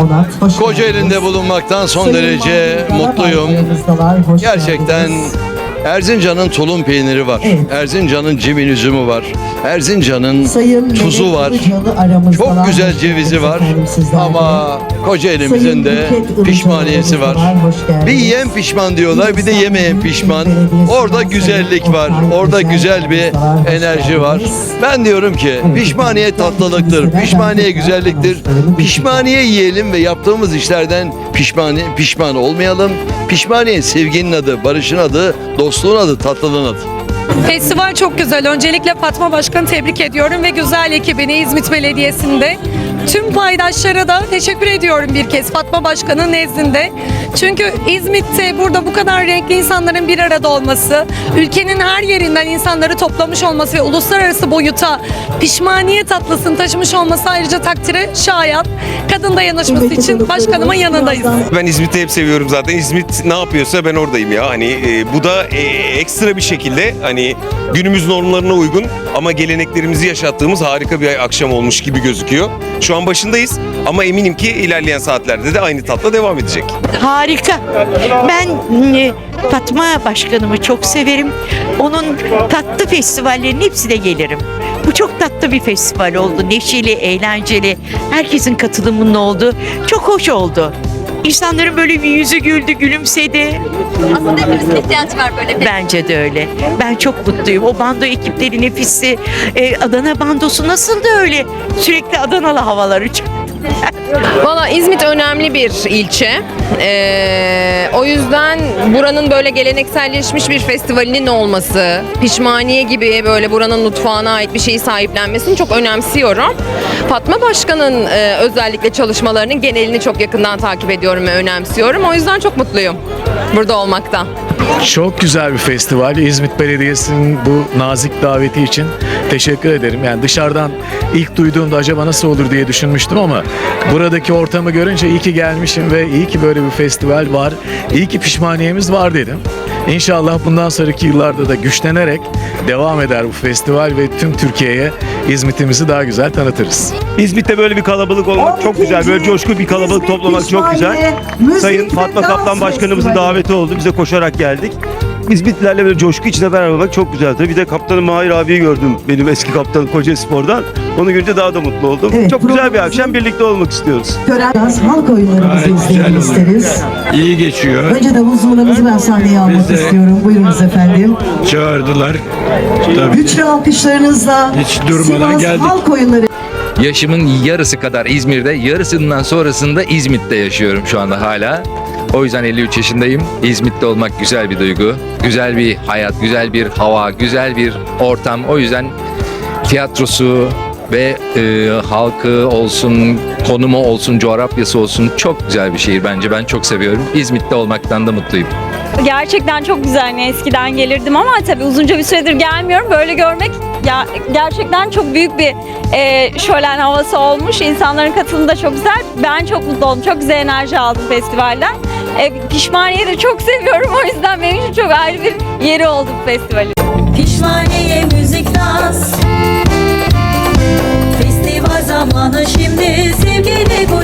Onat. Hoş Kocaeli'nde bulunmaktan son Sayın derece mutluyum. Gerçekten. Erzincan'ın tulum peyniri var. Evet. Erzincan'ın cimin üzümü var. Erzincan'ın Sayın tuzu var. Çok güzel cevizi var. Ama Kocaeli'mizin Sayın de pişmaniyesi var. Bir yiyen pişman diyorlar, bir de yemeyen pişman. Orada güzellik var, orada Güzel bir enerji var. Ben diyorum ki pişmaniye tatlılıktır, pişmaniye güzelliktir. Pişmaniye yiyelim ve yaptığımız işlerden pişmaniye pişman olmayalım. Pişmaniye sevginin adı, barışın adı, dostluğun adı, tatlılığın adı. Festival çok güzel. Öncelikle Fatma Başkan'ı tebrik ediyorum ve güzel ekibini İzmit Belediyesi'nde. Tüm paydaşlara da teşekkür ediyorum bir kez Fatma Başkan'ın nezdinde. Çünkü İzmit'te burada bu kadar renkli insanların bir arada olması, ülkenin her yerinden insanları toplamış olması ve uluslararası boyuta pişmaniye tatlısını taşımış olması ayrıca takdire şayan. Kadın dayanışması için başkanımın yanındayız. Ben İzmit'i hep seviyorum zaten. İzmit ne yapıyorsa ben oradayım ya. Hani e, bu da e, ekstra bir şekilde hani günümüz normlarına uygun ama geleneklerimizi yaşattığımız harika bir akşam olmuş gibi gözüküyor. Şu an başındayız ama eminim ki ilerleyen saatlerde de aynı tatla devam edecek. Harika. Ben e, Fatma Başkanımı çok severim. Onun tatlı festivallerinin hepsine gelirim. Bu çok tatlı bir festival oldu. Neşeli, eğlenceli. Herkesin katılımının oldu. Çok hoş oldu. İnsanların böyle bir yüzü güldü, gülümsedi. Aslında hepimizin ihtiyacı var böyle bir Bence de öyle. Ben çok mutluyum. O bando ekipleri nefisi. E, Adana bandosu nasıl da öyle? Sürekli Adanalı havalar uçuyor. Valla İzmit önemli bir ilçe. Ee, o yüzden buranın böyle gelenekselleşmiş bir festivalinin olması, pişmaniye gibi böyle buranın mutfağına ait bir şeyi sahiplenmesini çok önemsiyorum. Fatma Başkan'ın e, özellikle çalışmalarının genelini çok yakından takip ediyorum ve önemsiyorum. O yüzden çok mutluyum burada olmaktan. Çok güzel bir festival. İzmit Belediyesi'nin bu nazik daveti için teşekkür ederim. Yani dışarıdan ilk duyduğumda acaba nasıl olur diye düşünmüştüm ama buradaki ortamı görünce iyi ki gelmişim ve iyi ki böyle bir festival var. İyi ki pişmaniyemiz var dedim. İnşallah bundan sonraki yıllarda da güçlenerek devam eder bu festival ve tüm Türkiye'ye İzmit'imizi daha güzel tanıtırız. İzmit'te böyle bir kalabalık olmak çok güzel. Böyle coşku bir kalabalık toplamak çok güzel. Sayın Fatma Kaplan Başkanımızın daveti oldu. Biz de koşarak geldik. İzmitlilerle böyle coşku içinde beraber olmak çok güzel. Tabii bir de kaptanım Mahir abiyi gördüm. Benim eski kaptanım Koca Spor'dan. Onu görünce daha da mutlu oldum. Evet, çok güzel bir akşam birlikte olmak istiyoruz. Tören biraz halk oyunlarımızı izleyelim isteriz. İyi geçiyor. Önce davul zurnalarımızı ben sahneye almak Biz de- istiyorum. Buyurunuz efendim. Çağırdılar. Tabii. Güçlü alkışlarınızla Hiç durmadan Sivas geldik. halk oyunları Yaşımın yarısı kadar İzmir'de, yarısından sonrasında İzmit'te yaşıyorum şu anda hala. O yüzden 53 yaşındayım. İzmit'te olmak güzel bir duygu. Güzel bir hayat, güzel bir hava, güzel bir ortam. O yüzden tiyatrosu ve e, halkı olsun, konumu olsun, coğrafyası olsun çok güzel bir şehir bence. Ben çok seviyorum. İzmit'te olmaktan da mutluyum. Gerçekten çok güzel. Yani eskiden gelirdim ama tabii uzunca bir süredir gelmiyorum. Böyle görmek ya gerçekten çok büyük bir e, şölen havası olmuş. İnsanların katılımı da çok güzel. Ben çok mutlu oldum. Çok güzel enerji aldım festivalden. E, pişmaniye de çok seviyorum o yüzden benim için çok ayrı bir yeri oldu bu festivalin. Pişmaniye müzik dans Festival zamanı şimdi sevgili bu